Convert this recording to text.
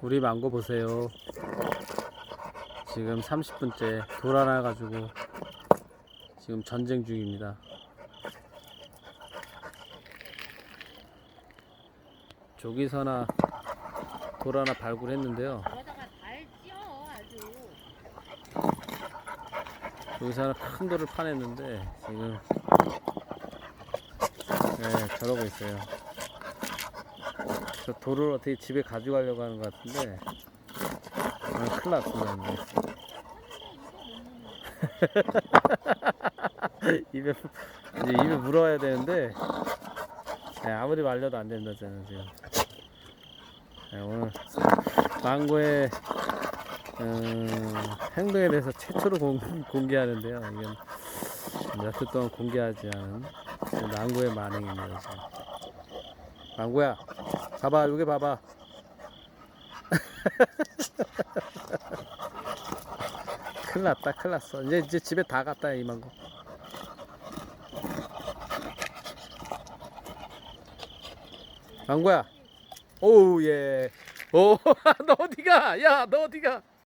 우리 망고 보세요. 지금 30분째 돌 하나 가지고 지금 전쟁 중입니다. 저기서나 돌 하나 발굴했는데요. 여기서 하나 큰 돌을 파냈는데 지금 네, 저러고 있어요. 저 돌을 어떻게 집에 가져가려고 하는 것 같은데 오늘 큰일 났습니다. 입에 이제 입에 물어야 되는데 네, 아무리 말려도 안 된다잖아요 지금. 네, 오늘 망고의 음, 행동에 대해서 최초로 공, 공개하는데요. 이건 몇 주 동안 공개하지 않은 망고의 만행입니다. 지금. 망고야, 봐봐, 여기 봐봐. 큰일 났다, 큰일 났어. 이제, 이제 집에 다 갔다, 이 망고. 망고야. 오우, 예. 오, 너 어디가? 야, 너 어디가?